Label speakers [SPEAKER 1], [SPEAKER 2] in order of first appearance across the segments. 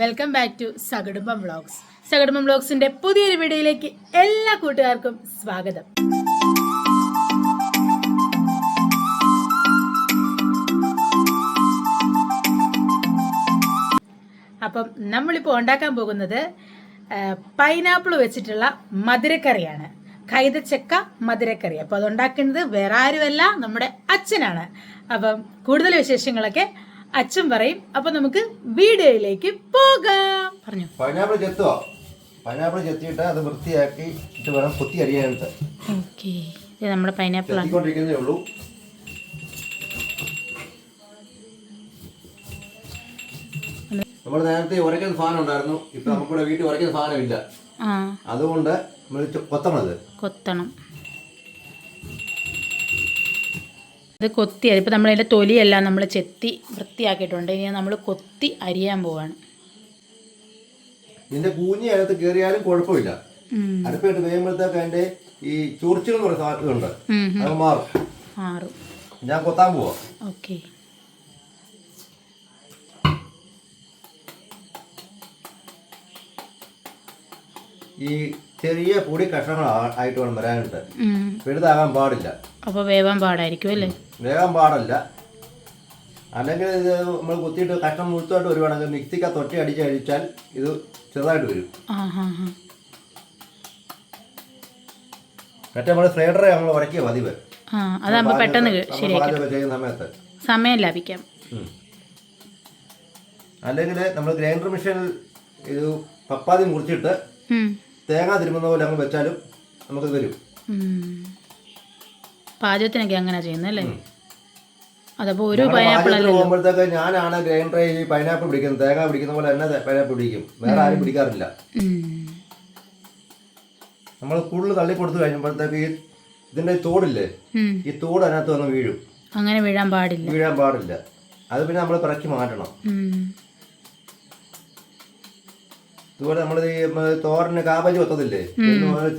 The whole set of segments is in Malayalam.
[SPEAKER 1] Welcome back to Sakudumbam vlogs Sakudumbam വ്ളോഗ്സിന്റെ പുതിയൊരു വീഡിയോയിലേക്ക് എല്ലാ കൂട്ടുകാർക്കും സ്വാഗതം. അപ്പം നമ്മളിപ്പോൾ ഉണ്ടാക്കാൻ പോകുന്നത് പൈനാപ്പിൾ വെച്ചിട്ടുള്ള മധുരക്കറിയാണ്. കൈതച്ചക്ക മധുരക്കറി. അപ്പോൾ അത് ഉണ്ടാക്കുന്നത് വേറെ ആരുമല്ല നമ്മുടെ അച്ഛനാണ്. അപ്പം കൂടുതൽ വിശേഷങ്ങളൊക്കെ അച്ഛൻ പറയും അപ്പൊ നമുക്ക് വീഡിയോയിലേക്ക് പോകാം. പറഞ്ഞു.
[SPEAKER 2] പൈനാപ്പിൾ ചെത്തുക പൈനാപ്പിൾ ചെത്തിയിട്ട് അത് വൃത്തിയാക്കി ഇട്ട് വേണം കുത്തി അരിയാനായിട്ട്.
[SPEAKER 1] ഓക്കെ. ഇത് നമ്മുടെ പൈനാപ്പിൾ ആണ്
[SPEAKER 2] ചെത്തിക്കൊണ്ടിരിക്കുന്നേ ഉള്ളൂ. നമ്മൾ നേരത്തെ ഉരയ്ക്കുന്ന സാധനം ഉണ്ടായിരുന്നു. ഇപ്പൊ നമുക്കിവിടെ വീട്ടിൽ ഉരയ്ക്കുന്ന സാധനം
[SPEAKER 1] ആ.
[SPEAKER 2] അതുകൊണ്ട് നമ്മൾ കൊത്തണം കൊത്തണത്.
[SPEAKER 1] കൊത്തണം. ഇത് കൊത്തി അരി. ഇപ്പോൾ നമ്മളതിന്റെ തൊലിയെല്ലാം നമ്മൾ ചെത്തി വൃത്തിയാക്കിയിട്ടുണ്ട്. ഇനി നമ്മൾ കൊത്തി അരിയാൻ പോവാണ്.
[SPEAKER 2] ഇതിന്റെ കൂഞ്ഞി അതിനകത്ത് കയറിയാലും കുഴപ്പമില്ല. അടുപ്പിട്ട് വേകുമ്പോഴത്തേക്ക് അതിന്റെ ഈ ചൊറിച്ചുകൾ എന്ന് പറയുന്ന. അത് മാറും.
[SPEAKER 1] മാറും.
[SPEAKER 2] ഞാൻ കൊത്താൻ പോവാ.
[SPEAKER 1] ഓക്കെ.
[SPEAKER 2] ഈ ചെറിയ പൊടി കഷ്ണങ്ങൾ ആയിട്ട് വേണം വരാനായിട്ട്. വലുതാകാൻ പാടില്ല.
[SPEAKER 1] അപ്പോൾ വേവാൻ പാടായിരിക്കും അല്ലേ?
[SPEAKER 2] വേഗം പാടല്ല. അല്ലെങ്കിൽ ഇത് നമ്മൾ കുത്തിയിട്ട് കഷ്ണം മുഴുത്തായിട്ട് വരുവാണെങ്കിൽ മിക്സിക്ക് തൊട്ടി അടിച്ച് കഴിച്ചാൽ ഇത് ചെറുതായിട്ട് വരും. മറ്റേ നമ്മൾ ഫ്രൈഡറെ നമ്മൾ ഉരക്കിയ പതിവ്.
[SPEAKER 1] അതാകുമ്പോൾ പെട്ടെന്ന്
[SPEAKER 2] ചെയ്യുന്ന സമയത്ത്.
[SPEAKER 1] സമയം ലാഭിക്കാം.
[SPEAKER 2] അല്ലെങ്കിൽ നമ്മൾ ഗ്രൈൻഡർ മെഷീനിൽ ഇത് പപ്പാതി മുറിച്ചിട്ട്. തേങ്ങ തിരുമുന്ന പോലെ അങ്ങ് വെച്ചാലും നമുക്ക് വരും.
[SPEAKER 1] പാചകത്തിനൊക്കെ അങ്ങനെ ചെയ്യുന്നത് അല്ലേ അതപ്പോൾ ഒരു പൈനാപ്പിൾ
[SPEAKER 2] പോകുമ്പോഴത്തേക്ക് ഞാനാണ് ഗ്രെയിൻ ഈ പൈനാപ്പിൾ പിടിക്കുന്നത്. തേങ്ങ പിടിക്കുന്ന പോലെ തന്നെ പൈനാപ്പിൾ പിടിക്കും. വേറെ ആരും പിടിക്കാറില്ല. നമ്മൾ കൂടുതൽ തള്ളി കൊടുത്തു കഴിഞ്ഞപ്പോഴത്തേക്ക് ഈ ഇതിന്റെ തോടില്ലേ? ഈ തോട് അതിനകത്ത് വന്ന് വീഴും.
[SPEAKER 1] അങ്ങനെ വീഴാൻ പാടില്ല.
[SPEAKER 2] വീഴാൻ പാടില്ല. അത് പിന്നെ നമ്മൾ പിറക്കി മാറ്റണം. ഇതുപോലെ നമ്മൾ ഈ തോരന് കാബജ് വെത്തതില്ലേ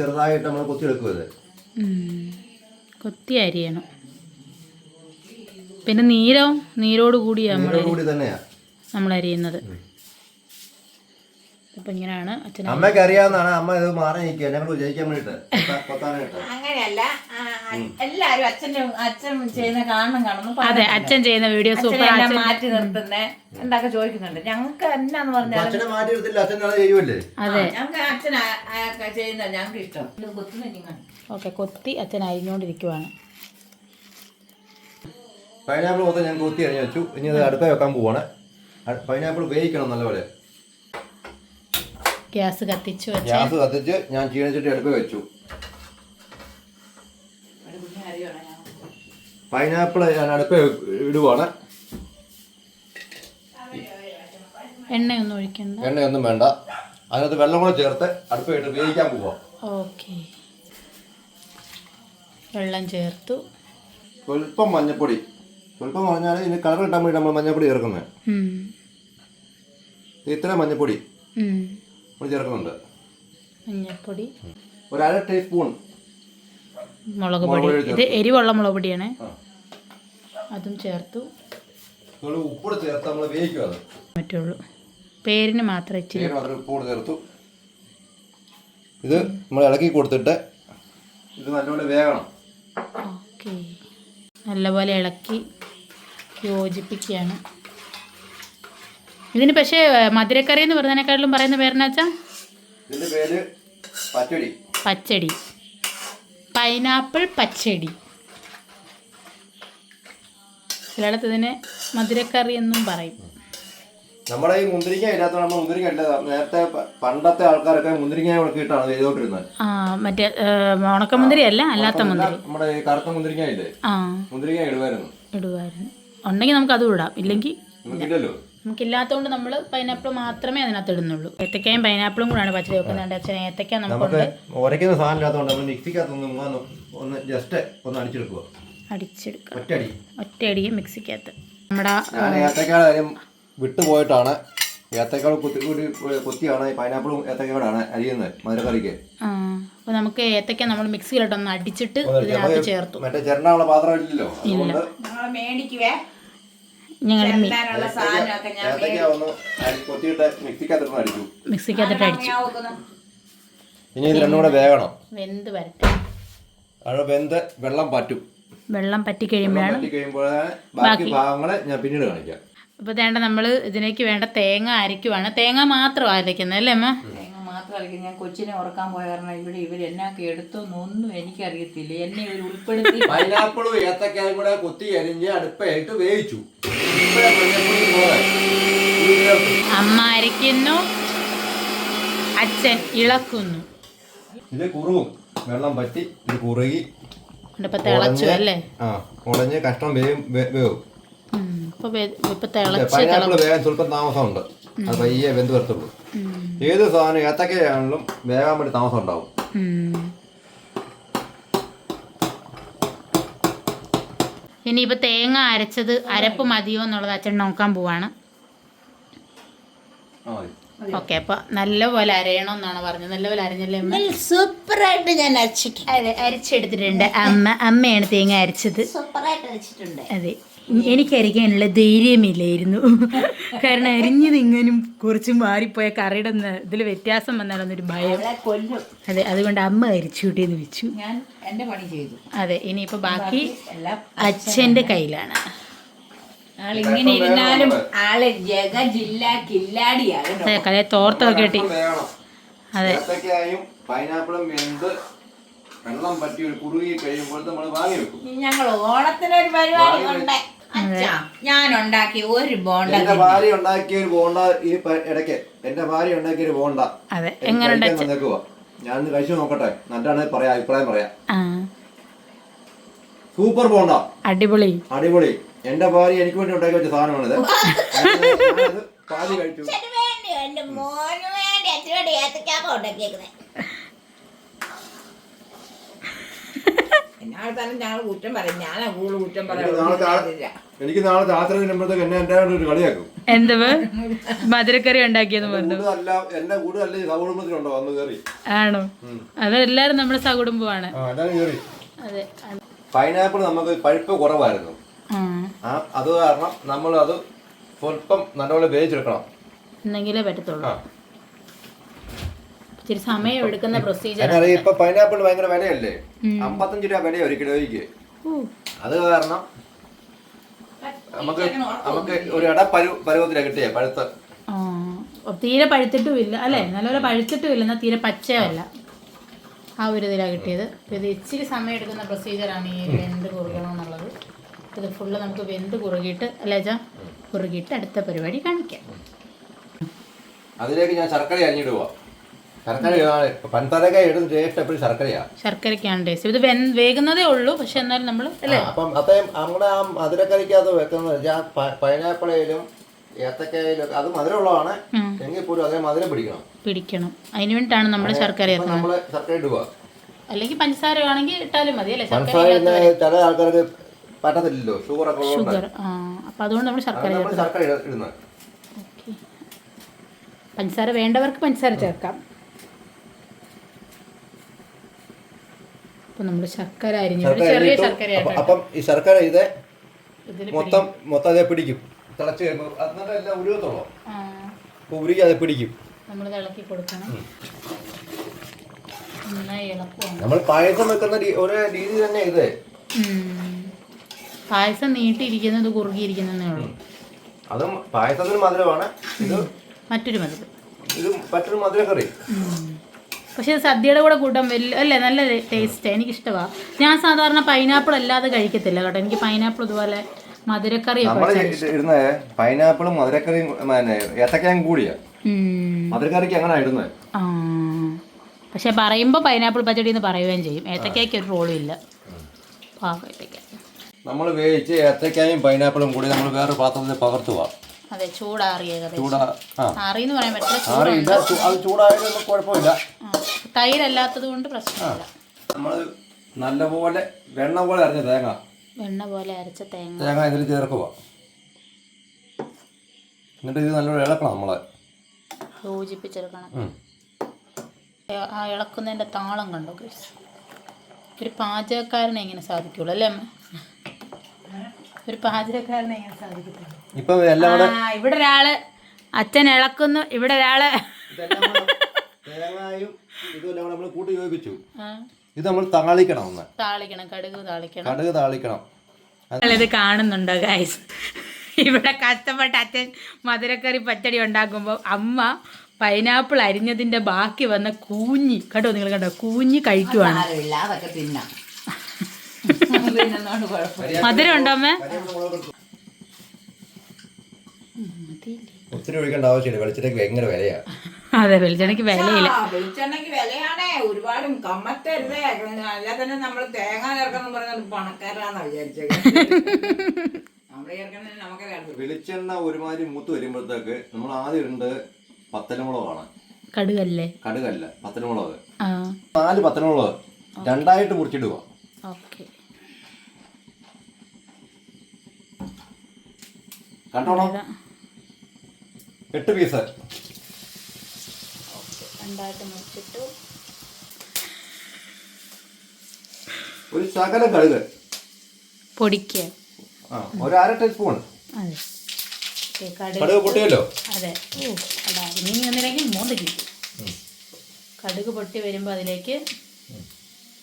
[SPEAKER 2] ചെറുതായിട്ട് നമ്മൾ കുത്തിയെടുക്കും ഇത്
[SPEAKER 1] കൊത്തി അരിയണം. പിന്നെ നീരോ നീരോട് കൂടിയാ നമ്മൾ
[SPEAKER 2] കൂടി തന്നെയാ.
[SPEAKER 1] നമ്മൾ അരിയുന്നത്. അപ്പൊ ഇങ്ങനെയാണ് അച്ഛൻ
[SPEAKER 2] അമ്മയ്ക്ക് അറിയാവുന്നതാണ് അമ്മ ഇത് മാറി നിൽക്കുക. ഞങ്ങൾ വിചാരിക്കാൻ വേണ്ടിട്ട്
[SPEAKER 3] അങ്ങനെയല്ല എല്ലാരും അച്ഛന്റെ അച്ഛൻ ചെയ്യുന്ന കാണണം കാണുന്നു
[SPEAKER 1] അതെ അച്ഛൻ ചെയ്യുന്ന വീഡിയോ സൂപ്പർ
[SPEAKER 3] അച്ഛനെ മാറ്റി നിർത്തുന്നേ എന്തൊക്കെ ചോദിക്കുന്നുണ്ട്. ഞങ്ങൾക്ക് എന്നാന്ന് പറഞ്ഞാൽ
[SPEAKER 2] അച്ഛനെ മാറ്റി നിർത്തില്ല. അച്ഛൻ ചെയ്യുമല്ലേ
[SPEAKER 1] അതെ.
[SPEAKER 3] ഞങ്ങൾക്ക് അച്ഛൻ ചെയ്യുന്ന ഞങ്ങൾക്ക് ഇഷ്ടം. കുത്തുന്ന
[SPEAKER 1] ഓക്കെ കൊത്തി അച്ഛൻ അരിഞ്ഞുകൊണ്ടിരിക്കുവാണ്
[SPEAKER 2] പൈനാപ്പിൾ മൊത്തം ഞാൻ കൂത്തി കഴിഞ്ഞ് വെച്ചു. ഇനി അത് അടുത്ത വെക്കാൻ പോവാണ്. പൈനാപ്പിൾ വേവിക്കണം നല്ലപോലെ.
[SPEAKER 1] ഗ്യാസ് കത്തിച്ചു
[SPEAKER 2] ഗ്യാസ് കത്തിച്ച് ഞാൻ ചീണിച്ചിട്ട് അടുപ്പ് വെച്ചു. പൈനാപ്പിൾ ഞാൻ അടുപ്പ് ഇടുവാണ്.
[SPEAKER 1] എണ്ണയൊന്നും ഒഴിക്കണ്ട.
[SPEAKER 2] എണ്ണയൊന്നും വേണ്ട. അതിനകത്ത് വെള്ളം കൂടെ ചേർത്ത് അടുപ്പ് ഇട്ട് വേവിക്കാൻ പോവാം.
[SPEAKER 1] ഓക്കെ. വെള്ളം ചേർത്തു.
[SPEAKER 2] സ്വല്പം മഞ്ഞപ്പൊടി. സ്വല്പം പറഞ്ഞാൽ ഇതിന് കളർ കിട്ടാൻ വേണ്ടി നമ്മൾ മഞ്ഞപ്പൊടി ചേർക്കുന്നത്. ഇത്ര മഞ്ഞപ്പൊടി. നമ്മൾ ചേർക്കുന്നുണ്ട്.
[SPEAKER 1] മഞ്ഞപ്പൊടി.
[SPEAKER 2] ഒരു അര ടീസ്പൂൺ
[SPEAKER 1] മുളക് പൊടി. ഇത് എരിവുള്ള മുളക് പൊടിയാണ്. അതും ചേർത്തു.
[SPEAKER 2] ഉപ്പ് ഉപ്പൂടെ ചേർത്ത് നമ്മൾ വേവിക്കും അത്.
[SPEAKER 1] പറ്റുള്ളൂ. പേരിന് മാത്രം ഇച്ചിരി
[SPEAKER 2] ഉപ്പൂടെ ചേർത്തു. ഇത് നമ്മൾ ഇളക്കി കൊടുത്തിട്ട് ഇത് നല്ലപോലെ വേകണം
[SPEAKER 1] ഓക്കെ. നല്ലപോലെ ഇളക്കി യോജിപ്പിക്കുകയാണ്. ഇതിന് പക്ഷേ മധുരക്കറി എന്ന് പറയുന്നതിനെക്കാട്ടിലും പറയുന്ന പേരെന്നാച്ചാ
[SPEAKER 2] ഇതിന്റെ പേര് പച്ചടി.
[SPEAKER 1] പച്ചടി. പൈനാപ്പിൾ പച്ചടി. ചിലയിടത്ത് ഇതിനെ മധുരക്കറി എന്നും പറയും.
[SPEAKER 2] നമ്മുടെ ഈ മുന്തിരിങ്ങ ഇല്ലാത്ത നമ്മൾ മുന്തിരിങ്ങ ഇല്ല നേരത്തെ പണ്ടത്തെ ആൾക്കാരൊക്കെ മുന്തിരിങ്ങ ഉണക്കിയിട്ടാണ് ചെയ്തോണ്ടിരുന്നത്.
[SPEAKER 1] ആ മറ്റേ ഉണക്കമുന്തിരി അല്ല അല്ലാത്ത മുന്തിരി
[SPEAKER 2] നമ്മുടെ കറുത്ത മുന്തിരിങ്ങ ഇല്ലേ? മുന്തിരിങ്ങ ഇടുവായിരുന്നു.
[SPEAKER 1] ഇടുമായിരുന്നു ഉണ്ടെങ്കിൽ നമുക്ക് അത് ഇടാം. ഇല്ലെങ്കിൽ
[SPEAKER 2] നമുക്കില്ലല്ലോ.
[SPEAKER 1] നമുക്കില്ലാത്തതുകൊണ്ട് നമ്മൾ പൈനാപ്പിൾ മാത്രമേ അതിനകത്ത് ഇടുന്നുള്ളൂ ഏത്തക്കയും പൈനാപ്പിളും കൂടാണ് പച്ചടി വെക്കുന്നുണ്ട് അച്ഛൻ ഏത്തക്ക
[SPEAKER 2] നമുക്ക്
[SPEAKER 1] നമുക്കുണ്ട്
[SPEAKER 2] ഉരയ്ക്കുന്ന സാധനം ഇല്ലാത്തതുകൊണ്ട് നമ്മൾ മിക്സിക്കകത്ത് ഒന്ന് ജസ്റ്റ് ഒന്ന് അടിച്ചെടുക്കുക
[SPEAKER 1] അടിച്ചെടുക്കുക
[SPEAKER 2] ഒറ്റയടി.
[SPEAKER 1] മിക്സിക്കകത്ത്. നമ്മുടെ
[SPEAKER 2] കാര്യം വിട്ടുപോയിട്ടാണ്. ഏത്തക്കാട് കുത്തി കുത്തിയാണ് പൈനാപ്പിളും ഏത്തക്കാടാണ് അരിയുന്നത് മധുരക്കറിക്ക്.
[SPEAKER 1] ആ അപ്പോൾ നമുക്ക് ഏത്തക്ക നമ്മൾ മിക്സിയിലിട്ടൊന്ന് അടിച്ചിട്ട് ഇതിനകത്ത് ചേർത്തു.
[SPEAKER 2] മറ്റേ ചേർന്നാനുള്ള പാത്രം ഇല്ലല്ലോ.
[SPEAKER 3] മേടിക്കുവേ.
[SPEAKER 1] ഞങ്ങൾ
[SPEAKER 2] മിക്സിക്കകത്തിട്ട് അടിച്ചു. ഇനി ഇത് രണ്ടും കൂടെ വേകണം.
[SPEAKER 1] വെന്ത് വരട്ടെ.
[SPEAKER 2] അവിടെ വെന്ത് വെള്ളം പറ്റും.
[SPEAKER 1] വെള്ളം പറ്റി കഴിയുമ്പോഴാണ്
[SPEAKER 2] പറ്റി കഴിയുമ്പോഴാണ് ബാക്കി ഭാഗങ്ങളെ ഞാൻ പിന്നീട് കാണിക്കാം.
[SPEAKER 1] അപ്പോൾ വേണ്ട നമ്മൾ ഇതിലേക്ക് വേണ്ട തേങ്ങ അരയ്ക്കുവാണ് തേങ്ങ മാത്രം അരയ്ക്കുന്നത് അല്ലേ അമ്മ?
[SPEAKER 3] മാത്രമല്ല ഞാൻ കൊച്ചിനെ ഉറക്കാൻ പോയ കാരണം ഇവിടെ ഇവർ എന്നാക്കി എന്നൊന്നും എനിക്കറിയത്തില്ല. എന്നെ ഇവർ ഉൾപ്പെടുത്തി.
[SPEAKER 2] പൈനാപ്പിളും ഏത്തക്കായും കൂടെ കൊത്തി അരിഞ്ഞ് അടുപ്പായിട്ട് വേവിച്ചു.
[SPEAKER 1] അമ്മ അരയ്ക്കുന്നു. അച്ഛൻ ഇളക്കുന്നു.
[SPEAKER 2] ഇത് കുറുകും. വെള്ളം പറ്റി ഇത് കുറുകി.
[SPEAKER 1] ഇപ്പൊ തിളച്ചു അല്ലേ?
[SPEAKER 2] ആ ഉടഞ്ഞ് കഷ്ണം വേവും വേവും.
[SPEAKER 1] ഇപ്പൊ വെ- ഇപ്പൊ തിളച്ച്
[SPEAKER 2] പൈനാപ്പിൾ വേകാൻ സ്വല്പം താമസമുണ്ട്. അത് പയ്യെ വെന്ത് വരത്തുള്ളൂ. ഏത് സാധനം ഏത്തക്കയാണെങ്കിലും വേഗം വേണ്ടി താമസം ഉണ്ടാവും.
[SPEAKER 1] ഇനിയിപ്പോൾ ഇനിയിപ്പോ തേങ്ങ അരച്ചത് അരപ്പ് മതിയോ എന്നുള്ളത് അച്ഛൻ നോക്കാൻ പോവാണ്. ഓക്കെ അപ്പൊ നല്ലപോലെ അരയണമെന്നാണ് പറഞ്ഞത്. നല്ലപോലെ അരഞ്ഞല്ലേ അമ്മ?
[SPEAKER 3] സൂപ്പറായിട്ട് ഞാൻ അരച്ചിട്ടുണ്ട്.
[SPEAKER 1] അതെ അരച്ചെടുത്തിട്ടുണ്ട്. അമ്മ അമ്മയാണ് തേങ്ങ അരച്ചത്.
[SPEAKER 3] സൂപ്പറായിട്ട് അരച്ചിട്ടുണ്ട്.
[SPEAKER 1] അതെ. എനിക്ക് അരിക്കാനുള്ള ധൈര്യമില്ലായിരുന്നു. കാരണം അരിഞ്ഞു നിങ്ങനും കുറച്ച് മാറിപ്പോയ കറിയുടെ ഇതിൽ വ്യത്യാസം വന്നാലൊന്നൊരു ഭയം.
[SPEAKER 3] അവളെ കൊല്ലും.
[SPEAKER 1] അതെ അതുകൊണ്ട് അമ്മ അരിച്ചു കൂട്ടിയെന്ന് വെച്ചു.
[SPEAKER 3] ഞാൻ എന്റെ പണി ചെയ്തു.
[SPEAKER 1] അതെ ഇനിയിപ്പൊ ബാക്കി അച്ഛന്റെ കയ്യിലാണ്.
[SPEAKER 3] ആളിങ്ങനെ ഇരുന്നാലും ആൾ ജഗ ജില്ല കില്ലാടിയാണ്.
[SPEAKER 1] അതെ കഥയെ തോർത്തൊക്കെ അതെ.
[SPEAKER 2] പൈനാപ്പിളും വെന്ത് വെള്ളം പറ്റി ഒരു കുറുകി കഴിയുമ്പോൾ നമ്മൾ വാങ്ങി വെക്കും.
[SPEAKER 3] ഞങ്ങൾ ഓണത്തിനൊരു പരിപാടി ഉണ്ട്. അച്ഛാ ഞാൻ ഉണ്ടാക്കി ഒരു ബോണ്ട
[SPEAKER 2] എന്റെ ഭാര്യ ഉണ്ടാക്കിയ ഒരു ബോണ്ട ഈ പ- ഇടയ്ക്ക്. എന്റെ ഭാര്യ ഉണ്ടാക്കിയ ഒരു ബോണ്ട. ഞാൻ കഴിച്ചു നോക്കട്ടെ. നല്ലതാണ് പറയാം അഭിപ്രായം പറയാ. സൂപ്പർ ബോണ്ട.
[SPEAKER 1] അടിപൊളി.
[SPEAKER 2] അടിപൊളി. എന്റെ ഭാര്യ എനിക്ക് വേണ്ടി ഉണ്ടാക്കി വെച്ച സാധനമാണിത്. ഞാനത് പാതി കഴിച്ചു.
[SPEAKER 3] വേണ്ടി എന്റെ മോന് വേണ്ടി അച്ഛനോട് ഏത്തക്കാപ്പ ഉണ്ടാക്കിയേക്കുന്നത് എന്നാൾ തന്നെ ഞങ്ങൾ കുറ്റം പറയും. കൂടുതൽ കുറ്റം
[SPEAKER 2] എനിക്ക് നാളെ എനിക്ക് രാത്രി വരുമ്പോഴത്തേക്ക് എന്നെ എന്റെ ഒരു കളിയാക്കും.
[SPEAKER 1] എന്തുവ് മധുരക്കറി ഉണ്ടാക്കിയെന്ന് പറഞ്ഞു.
[SPEAKER 2] കൂടുതലല്ല എന്റെ കൂടുതലല്ല ഈ സൗകുടുംബത്തിലുണ്ടോ? വന്ന് കയറി.
[SPEAKER 1] ആണോ? അതെല്ലാരും നമ്മുടെ സകുടുംബമാണ്. അതെ.
[SPEAKER 2] പൈനാപ്പിൾ നമുക്ക് പഴുപ്പ് കുറവായിരുന്നു. അത് കാരണം നമ്മൾ അത് സ്വല്പം നല്ലപോലെ വേവിച്ചെടുക്കണം.
[SPEAKER 1] എന്നെങ്കിലേ പറ്റത്തുള്ളൂ. ഇച്ചിരി സമയം എടുക്കുന്ന പ്രൊസീജിയർ
[SPEAKER 2] എന്നറിയാം ഇപ്പൊ പൈനാപ്പിൾ ഭയങ്കര വിലയല്ലേ? അമ്പത്തഞ്ച് രൂപ വില ഒരു കിലോയ്ക്ക്. അത് കാരണം നമുക്ക് നമുക്ക് ഒരു ഇട പരു പരുവത്തിലാ കിട്ടിയ പഴുത്ത്.
[SPEAKER 1] തീരെ പഴുത്തിട്ടും ഇല്ല അല്ലേ നല്ലപോലെ പഴുത്തിട്ടും ഇല്ല എന്നാൽ തീരെ പച്ചയല്ല ആ. ഒരു ഇതിലാണ് കിട്ടിയത്. ഇത് ഇച്ചിരി സമയം എടുക്കുന്ന പ്രൊസീജിയറാണ് ഈ വെന്ത് കുറുകണമെന്നുള്ളത്. ഇത് ഫുള്ള് നമുക്ക് വെന്ത് കുറുകിയിട്ട് അല്ലേ ചാ കുറുകിയിട്ട് അടുത്ത പരിപാടി കാണിക്കാം.
[SPEAKER 2] അതിലേക്ക് ഞാൻ ശർക്കര അരിഞ്ഞിടുക ശർക്കര പഞ്ചസാരക്ക ഇടുന്ന ടേസ്റ്റ് എപ്പോഴും ശർക്കരയാ.
[SPEAKER 1] ശർക്കരയ്ക്കാണ് ടേസ്റ്റ് ഇത് വെൻ വേകുന്നതേ ഉള്ളൂ പക്ഷെ എന്നാലും നമ്മൾ അല്ലേ?
[SPEAKER 2] അപ്പം അത്രയും നമ്മുടെ ആ മധുരക്കറിക്കകത്ത് വെക്കുന്നത് വെച്ചാൽ പൈനാപ്പിളയിലും ഏത്തക്കായയിലും അത് മധുരമുള്ളതാണ്. എങ്കിൽ പോലും അതേ മധുരം പിടിക്കണം.
[SPEAKER 1] പിടിക്കണം. അതിന് വേണ്ടിയിട്ടാണ് നമ്മൾ ശർക്കര
[SPEAKER 2] നമ്മൾ ശർക്കര ഇടുക.
[SPEAKER 1] അല്ലെങ്കിൽ പഞ്ചസാര ആണെങ്കിൽ ഇട്ടാലും മതി അല്ലേ?
[SPEAKER 2] പഞ്ചസാര ചില ആൾക്കാർക്ക് പറ്റത്തില്ലല്ലോ. ഷുഗർ ഒക്കെ
[SPEAKER 1] ഷുഗർ അപ്പം അതുകൊണ്ട് നമ്മൾ ശർക്കര
[SPEAKER 2] ശർക്കര ഇടുന്നത്.
[SPEAKER 1] പഞ്ചസാര വേണ്ടവർക്ക് പഞ്ചസാര ചേർക്കാം. അപ്പം നമ്മൾ ശർക്കര അരിഞ്ഞു ചെറിയ
[SPEAKER 2] ഇട്ടു.
[SPEAKER 1] ശർക്കര
[SPEAKER 2] അപ്പം- ഈ ശർക്കര ഇത് മൊത്തം മൊത്തം അതേ പിടിക്കും. തിളച്ച് കഴിയുമ്പോൾ എന്നിട്ട് എല്ലാം ഉരുകത്തുള്ളൂ അപ്പോൾ ഉരുകി അത് പിടിക്കും.
[SPEAKER 1] നമ്മൾ ഇളക്കി കൊടുക്കണം.
[SPEAKER 2] നമ്മൾ പായസം വെക്കുന്ന ഒരു രീതി തന്നെ ഇത്.
[SPEAKER 1] പായസം നീട്ടിയിരിക്കുന്നത് കുറുകിയിരിക്കുന്നേ ഉള്ളൂ.
[SPEAKER 2] അതും പായസത്തിന് മധുരമാണ്. ഇത്
[SPEAKER 1] മറ്റൊരു മധുരം.
[SPEAKER 2] ഇത് മറ്റൊരു മധുരക്കറി.
[SPEAKER 1] പക്ഷേ സദ്യയുടെ കൂടെ കൂട്ടാൻ വലിയ അല്ലേ നല്ല ടേസ്റ്റ് എനിക്കിഷ്ടമാണ് ഞാൻ സാധാരണ പൈനാപ്പിൾ അല്ലാതെ കഴിക്കത്തില്ല കേട്ടോ. എനിക്ക് പൈനാപ്പിൾ ഇതുപോലെ മധുരക്കറിയൊക്കെ
[SPEAKER 2] പൈനാപ്പിളും മധുരക്കറിയും ഏത്തക്കയും കൂടിയാ. മധുരക്കറിക്ക് അങ്ങനെ ഇടുന്നത്?
[SPEAKER 1] പക്ഷെ പറയുമ്പോൾ പൈനാപ്പിൾ പച്ചടി എന്ന് പറയുകയും ചെയ്യും. ഏത്തക്കയ്ക്ക് ഒരു റോളും ഇല്ല.
[SPEAKER 2] നമ്മൾ വേവിച്ച് ഏത്തക്കായും പൈനാപ്പിളും കൂടി നമ്മൾ വേറെ പാത്രത്തിൽ പകർത്തുക
[SPEAKER 1] അതെ ചൂടാറിയ
[SPEAKER 2] ചൂടാ
[SPEAKER 1] ആറിയെന്ന് പറയാൻ പറ്റില്ല
[SPEAKER 2] അത് ചൂടായാലും കുഴപ്പമില്ല.
[SPEAKER 1] തൈരല്ലാത്തത് കൊണ്ട് പ്രശ്നമില്ല.
[SPEAKER 2] നമ്മൾ നല്ലപോലെ വെണ്ണ പോലെ അരിഞ്ഞ തേങ്ങ.
[SPEAKER 1] വെണ്ണ പോലെ അരച്ച തേങ്ങ.
[SPEAKER 2] തേങ്ങ ഇതിൽ ചേർക്കുക എന്നിട്ട് ഇത് നല്ലോണം ഇളക്കണം നമ്മളെ.
[SPEAKER 1] യോജിപ്പിച്ചെടുക്കണം. ആ ഇളക്കുന്നതിന്റെ താളം കണ്ടോ ഒരു പാചകക്കാരനെ എങ്ങനെ സാധിക്കുള്ളൂ അല്ലേ ഒരു പാചകക്കാരനെ എങ്ങനെ സാധിക്കത്തുള്ളൂ.
[SPEAKER 2] ഇപ്പം
[SPEAKER 1] ഇവിടെ ഒരാൾ അച്ഛൻ ഇളക്കുന്നു ഇവിടെ
[SPEAKER 2] ഒരാൾ തേങ്ങായും ഇതുമെല്ലാം നമ്മൾ കൂട്ടി യോജിപ്പിച്ചു ഇത് നമ്മൾ താളിക്കണം ഒന്ന്.
[SPEAKER 1] താളിക്കണം കടുക് താളിക്കണം.
[SPEAKER 2] കടുക് താളിക്കണം.
[SPEAKER 1] നിങ്ങളിത് കാണുന്നുണ്ടോ ഗൈസ് ഇവിടെ കഷ്ടപ്പെട്ട അച്ഛൻ മധുരക്കറി പച്ചടി ഉണ്ടാക്കുമ്പോൾ അമ്മ പൈനാപ്പിൾ അരിഞ്ഞതിന്റെ ബാക്കി വന്ന കൂഞ്ഞി. കേട്ടോ നിങ്ങൾ കണ്ടോ? കൂഞ്ഞി കഴിക്കുവാണ്. മധുരം ഉണ്ടോ അമ്മ?
[SPEAKER 2] ഒത്തിരി ഒഴിക്കേണ്ട ആവശ്യമില്ല വെളിച്ചത്തേക്ക് ഭയങ്കര വിലയാണ്
[SPEAKER 1] അതെ വെളിച്ചെണ്ണയ്ക്ക് വിലയില്ല.
[SPEAKER 3] വെളിച്ചെണ്ണക്ക് വെളിച്ചെണ്ണയ്ക്ക് വിലയാണേ. ഒരുപാട് കമ്മത്തരുതേ. അല്ല തന്നെ നമ്മൾ തേങ്ങ ചേർക്കണം പറഞ്ഞത് പണക്കാരാന്നാ വിചാരിച്ചത്
[SPEAKER 2] വെളിച്ചെണ്ണ ഒരുമാതിരി മൂത്ത് വരുമ്പോഴത്തേക്ക് നമ്മൾ ആദ്യം ഉണ്ട് പത്തലമുളകാണ്.
[SPEAKER 1] കടുകല്ലേ?
[SPEAKER 2] കടുകല്ല പത്തലമുളക്.
[SPEAKER 1] ആ.
[SPEAKER 2] നാല് പത്തലമുളക് രണ്ടായിട്ട് മുറിച്ചിടുക.
[SPEAKER 1] ഓക്കെ.
[SPEAKER 2] കണ്ടോണോ? എട്ട് പീസ്.
[SPEAKER 1] രണ്ടായിട്ട് മുറിച്ചിട്ടു.
[SPEAKER 2] ഒരു ശകലം കടുക്.
[SPEAKER 1] പൊടിക്കുക
[SPEAKER 2] ആ ഒരു അര ടീസ്പൂൺ
[SPEAKER 1] അതെ. കടുക്
[SPEAKER 2] പൊട്ടിയല്ലോ?
[SPEAKER 1] അതെ. ഓ അടാ ഇനി ഒന്നിലേക്ക് മൂന്ന് കിട്ടും. കടുക് പൊട്ടി വരുമ്പോൾ അതിലേക്ക്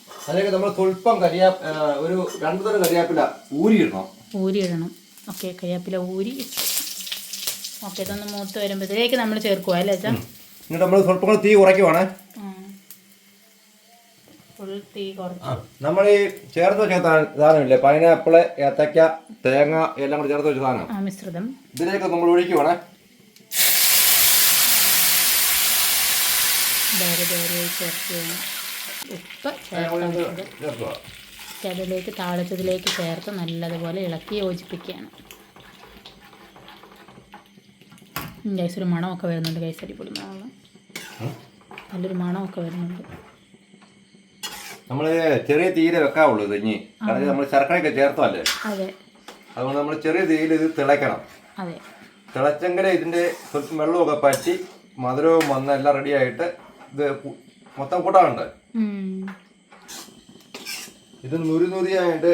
[SPEAKER 2] അതിലേക്ക് നമ്മൾ സ്വല്പം കരിയാ ആ, ഒരു രണ്ടു തരം കരിയാപ്പില ഊരിയിടണം.
[SPEAKER 1] ഊരി ഇടണം ഓക്കെ കരിയാപ്പില ഊരി ഓക്കെ ഇതൊന്ന് മൂത്ത് വരുമ്പോഴത്തേക്ക് നമ്മൾ ചേർക്കുക അല്ലേ അച്ഛാ?
[SPEAKER 2] എന്നിട്ട് നമ്മൾ സ്വല്പം കൂടെ തീ കുറയ്ക്കുവാണേ. നമ്മൾ ഈ ചേർത്ത് വെച്ച സാധനമില്ലേ? പൈനാപ്പിൾ ഏത്തക്ക തേങ്ങ എല്ലാം കൂടെ ചേർത്ത് വെച്ച സാധനം.
[SPEAKER 1] മിശ്രിതം.
[SPEAKER 2] ഇതിലേക്ക് നമ്മൾ ഒഴിക്കുവാണേ.
[SPEAKER 1] ചേർത്ത് ചേർത്ത് താളിച്ചതിലേക്ക് ചേർത്ത് നല്ലതുപോലെ ഇളക്കി യോജിപ്പിക്കുകയാണ്. ഗൈസ് ഒരു മണമൊക്കെ വരുന്നുണ്ട് ഗൈസ് അടിപൊളി മണമാണ്. നല്ലൊരു മണമൊക്കെ വരുന്നുണ്ട്.
[SPEAKER 2] നമ്മൾ ചെറിയ തീരെ വെക്കാവുള്ളൂ ഇത് ഇനി. കാരണം നമ്മൾ ശർക്കരയൊക്കെ ചേർത്തല്ലേ?
[SPEAKER 1] അതെ.
[SPEAKER 2] അതുകൊണ്ട് നമ്മൾ ചെറിയ തീയിൽ ഇത് തിളയ്ക്കണം.
[SPEAKER 1] അതെ.
[SPEAKER 2] തിളച്ചെങ്കിലേ ഇതിന്റെ സ്വല്പം വെള്ളമൊക്കെ പറ്റി മധുരവും വന്ന് എല്ലാം റെഡിയായിട്ട് ഇത് മൊത്തം കൂട്ടാറുണ്ട്. ഇത് നുരി നുരിയായിട്ട്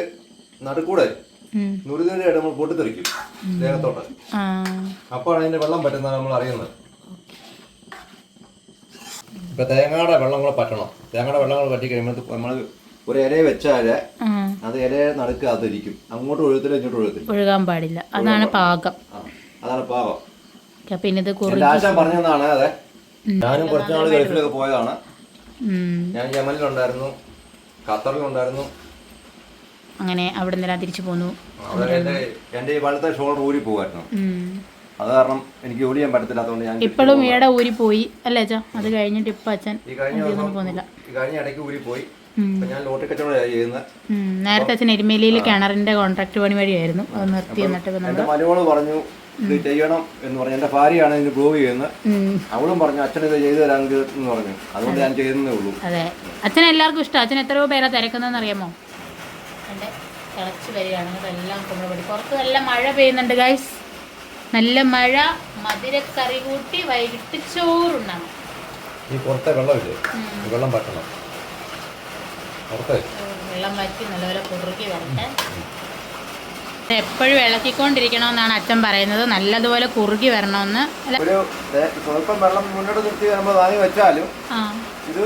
[SPEAKER 2] നടുക്കൂടെ.
[SPEAKER 1] ഉം.
[SPEAKER 2] ഇടം നമ്മൾ പൊട്ടിത്തെറിക്കും. ദേഹത്തോട്ട്. അപ്പോഴാണ് അതിന്റെ വെള്ളം പറ്റുന്നത് നമ്മൾ അറിയുന്നത്. ഇപ്പൊ തേങ്ങയുടെ വെള്ളം കൂടെ പറ്റണം. തേങ്ങയുടെ വെള്ളം കൂടെ പറ്റി കഴിയുമ്പോൾ നമ്മൾ ഒരു ഇല
[SPEAKER 1] വെച്ചാൽ
[SPEAKER 2] അത് ഇല നടുക്ക് അതിരിക്കും. അങ്ങോട്ട് ഒഴുത്തില്ല ഇങ്ങോട്ട് ഒഴുത്തില്ല
[SPEAKER 1] ഒഴുകാൻ പാടില്ല. അതാണ് പാകം.
[SPEAKER 2] അതാണ് പാകം
[SPEAKER 1] പിന്നെ ഇത്
[SPEAKER 2] പറഞ്ഞതാണ് അതെ. ഞാനും കുറച്ചുനാൾ ഗൾഫിലൊക്കെ പോയതാണ്. ഞാൻ യമനിലുണ്ടായിരുന്നു ഖത്തറിലുണ്ടായിരുന്നു.
[SPEAKER 1] അങ്ങനെ അവിടെ നിന്നെല്ലാം തിരിച്ചു പോന്നു.
[SPEAKER 2] എന്റെ വലത്തെ ഷോൾഡർ ഊരി പോകുമായിരുന്നു
[SPEAKER 1] ഉം.
[SPEAKER 2] അത് കാരണം എനിക്ക് ജോലി ചെയ്യാൻ പറ്റത്തില്ലാത്തതുകൊണ്ട് ഞാൻ
[SPEAKER 1] ഇപ്പോഴും ഈടെ ഊരി പോയി. അല്ലേ അച്ഛാ? അത് കഴിഞ്ഞിട്ട് ഇപ്പൊ അച്ഛൻ പോകുന്നില്ല.
[SPEAKER 2] കഴിഞ്ഞ ഇടയ്ക്ക് ഊരി പോയി.
[SPEAKER 1] നേരത്തെ അച്ഛൻ എരുമേലിയിൽ കിണറിന്റെ കോൺട്രാക്ട് പണി വഴിയായിരുന്നു. അത് നിർത്തി എന്നിട്ട്
[SPEAKER 2] എന്റെ പറഞ്ഞു ഇത് ചെയ്യണം എന്ന് പറഞ്ഞു. എന്റെ ഭാര്യയാണ് ഇതിന് പ്രൂവ് ചെയ്യുന്നത്. അവളും പറഞ്ഞു അച്ഛൻ ഇത് ചെയ്തു തരാൻ എന്ന് പറഞ്ഞു. അതുകൊണ്ട് ഞാൻ ചെയ്യുന്നേ ഉള്ളൂ.
[SPEAKER 1] അതെ. അച്ഛൻ എല്ലാവർക്കും ഇഷ്ടം. അച്ഛൻ എത്രയോ പേരാ തിരക്കുന്നതെന്ന് അറിയാമോ? എന്റെ തിളച്ച് വരികയാണ്. ഇതെല്ലാം കുമ്പളപൊടി പുറത്ത് നല്ല മഴ പെയ്യുന്നുണ്ട് ഗൈസ് നല്ല മഴ മധുരക്കറി കൂട്ടി വൈകിട്ട് ചോറുണ്ടാണ്
[SPEAKER 2] ഈ പുറത്തെ വെള്ളമില്ലേ? വെള്ളം പറ്റണം
[SPEAKER 1] വെള്ളം വറ്റി നല്ലപോലെ കുറുകി വരട്ടെ. എപ്പോഴും ഇളക്കിക്കൊണ്ടിരിക്കണമെന്നാണ് അച്ഛൻ പറയുന്നത്. നല്ലതുപോലെ കുറുകി വരണമെന്ന്.
[SPEAKER 2] സ്വല്പം വെള്ളം മുന്നോട്ട് നിർത്തി നമ്മൾ വാങ്ങി വെച്ചാലും ഇത്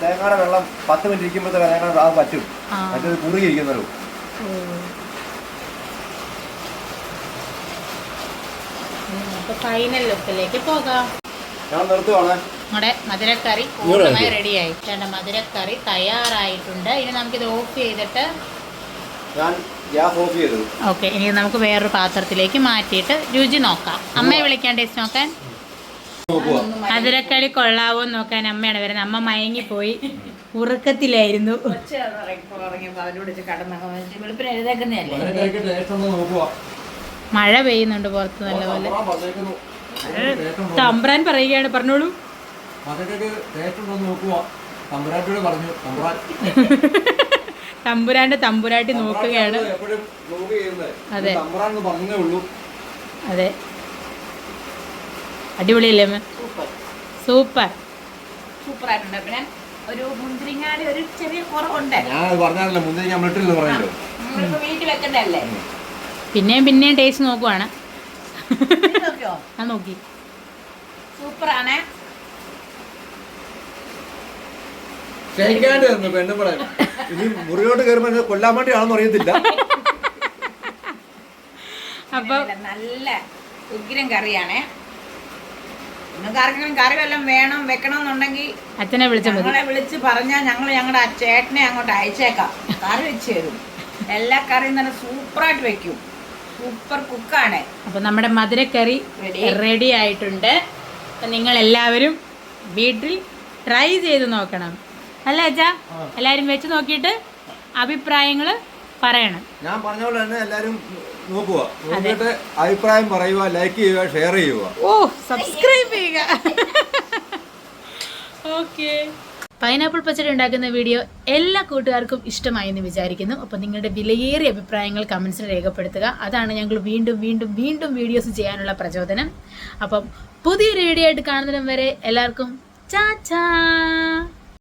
[SPEAKER 2] തേങ്ങയുടെ വെള്ളം പത്ത് മിനിറ്റ് ഇരിക്കുമ്പോഴത്തെ തേങ്ങയുടെ അത് പറ്റും മറ്റേത്
[SPEAKER 1] കുറുകിയിരിക്കുന്നല്ലോ ഫൈനൽ ലുക്കിലേക്ക് പോകാം.
[SPEAKER 2] ഞാൻ നിർത്തുവാണ്.
[SPEAKER 1] നമ്മുടെ മധുരക്കറി പൂർണമായി റെഡിയായി ചേട്ട മധുരക്കറി തയ്യാറായിട്ടുണ്ട്. ഇനി നമുക്കിത് ഓഫ് ചെയ്തിട്ട്
[SPEAKER 2] ഞാൻ ഗ്യാസ് ഓഫ് ചെയ്തു.
[SPEAKER 1] ഓക്കെ ഇനി നമുക്ക് വേറൊരു പാത്രത്തിലേക്ക് മാറ്റിയിട്ട് രുചി നോക്കാം. അമ്മയെ വിളിക്കാൻ ടേസ്റ്റ് നോക്കാൻ?
[SPEAKER 2] നോക്കുക
[SPEAKER 1] മധുരക്കറി കൊള്ളാവോ നോക്കാൻ അമ്മയാണ് വരുന്നത്. അമ്മ മയങ്ങിപ്പോയി. ഉറക്കത്തിലായിരുന്നു. മഴ പെയ്യുന്നുണ്ട് പുറത്ത് നല്ലപോലെ
[SPEAKER 2] തമ്പ്രാൻ
[SPEAKER 1] പറയുകയാണ് പറഞ്ഞോളൂ. തമ്പുരാന്റെ തമ്പുരാട്ടി നോക്കുകയാണ്. അതെ.
[SPEAKER 2] തമ്പുരാൻ പറഞ്ഞേ ഉള്ളൂ.
[SPEAKER 1] അതെ. അടിപൊളിയല്ലേ
[SPEAKER 3] സൂപ്പർ.
[SPEAKER 1] സൂപ്പർ.
[SPEAKER 3] ആയിട്ടുണ്ട് പിന്നെ ഒരു മുന്തിരിങ്ങാടി ഒരു ചെറിയ കുറവുണ്ട്.
[SPEAKER 2] ഞാൻ അത് പറഞ്ഞാലല്ലോ മുന്തിരി ഞാൻ ഇട്ടില്ലെന്ന് പറഞ്ഞല്ലോ.
[SPEAKER 3] നമ്മളിപ്പോ വീട്ടിൽ വെക്കണ്ടല്ലേ
[SPEAKER 1] പിന്നെയും പിന്നെയും ടേസ്റ്റ് നോക്കുവാണ്.
[SPEAKER 3] നോക്കിയോ?
[SPEAKER 1] ആ നോക്കി.
[SPEAKER 3] സൂപ്പറാണ്.
[SPEAKER 2] ക്ഷയിക്കാണ്ട് തന്നു പെണ്ണുമ്പളെ ഇനി മുറിയോട്ട് കയറുമ്പോൾ എന്നെ കൊല്ലാൻ വേണ്ടിയാണെന്ന് അറിയത്തില്ല.
[SPEAKER 1] അപ്പൊ
[SPEAKER 3] നല്ല ഉഗ്രം കറിയാണേ. നിങ്ങൾക്ക് ആർക്കെങ്കിലും കറി വല്ലതും വേണം വെക്കണം എന്നുണ്ടെങ്കിൽ
[SPEAKER 1] അച്ഛനെ വിളിച്ച മതി.
[SPEAKER 3] ഞങ്ങളെ വിളിച്ച് പറഞ്ഞാൽ ഞങ്ങൾ ഞങ്ങളുടെ ആ ചേട്ടനെ അങ്ങോട്ട് അയച്ചേക്കാം. കറി വെച്ച് തരും. എല്ലാ കറിയും തന്നെ സൂപ്പറായിട്ട് വെക്കും. സൂപ്പർ കുക്കാണ്.
[SPEAKER 1] അപ്പോൾ നമ്മുടെ മധുരക്കറി
[SPEAKER 3] Ready.
[SPEAKER 1] റെഡി ആയിട്ടുണ്ട്. അപ്പം നിങ്ങൾ എല്ലാവരും വീട്ടിൽ ട്രൈ ചെയ്ത് നോക്കണം. അല്ലേ അച്ഛാ? എല്ലാവരും വെച്ച് നോക്കിയിട്ട് അഭിപ്രായങ്ങൾ പറയണം.
[SPEAKER 2] ഞാൻ പറഞ്ഞ പോലെ തന്നെ എല്ലാരും നോക്കുക നോക്കിയിട്ട് അഭിപ്രായം പറയുക ലൈക്ക് ചെയ്യുക ഷെയർ ചെയ്യുക
[SPEAKER 1] ഓ സബ്സ്ക്രൈബ് ചെയ്യുക. ഓക്കെ പൈനാപ്പിൾ പച്ചടി ഉണ്ടാക്കുന്ന വീഡിയോ എല്ലാ കൂട്ടുകാർക്കും ഇഷ്ടമായി എന്ന് വിചാരിക്കുന്നു. അപ്പോൾ നിങ്ങളുടെ വിലയേറിയ അഭിപ്രായങ്ങൾ കമന്റ്സിൽ രേഖപ്പെടുത്തുക. അതാണ് ഞങ്ങൾ വീണ്ടും വീണ്ടും വീണ്ടും വീഡിയോസ് ചെയ്യാനുള്ള പ്രചോദനം. അപ്പം പുതിയൊരു വീഡിയോ ആയിട്ട് കാണുന്നതിനും വരെ എല്ലാവർക്കും ചാ ചാ.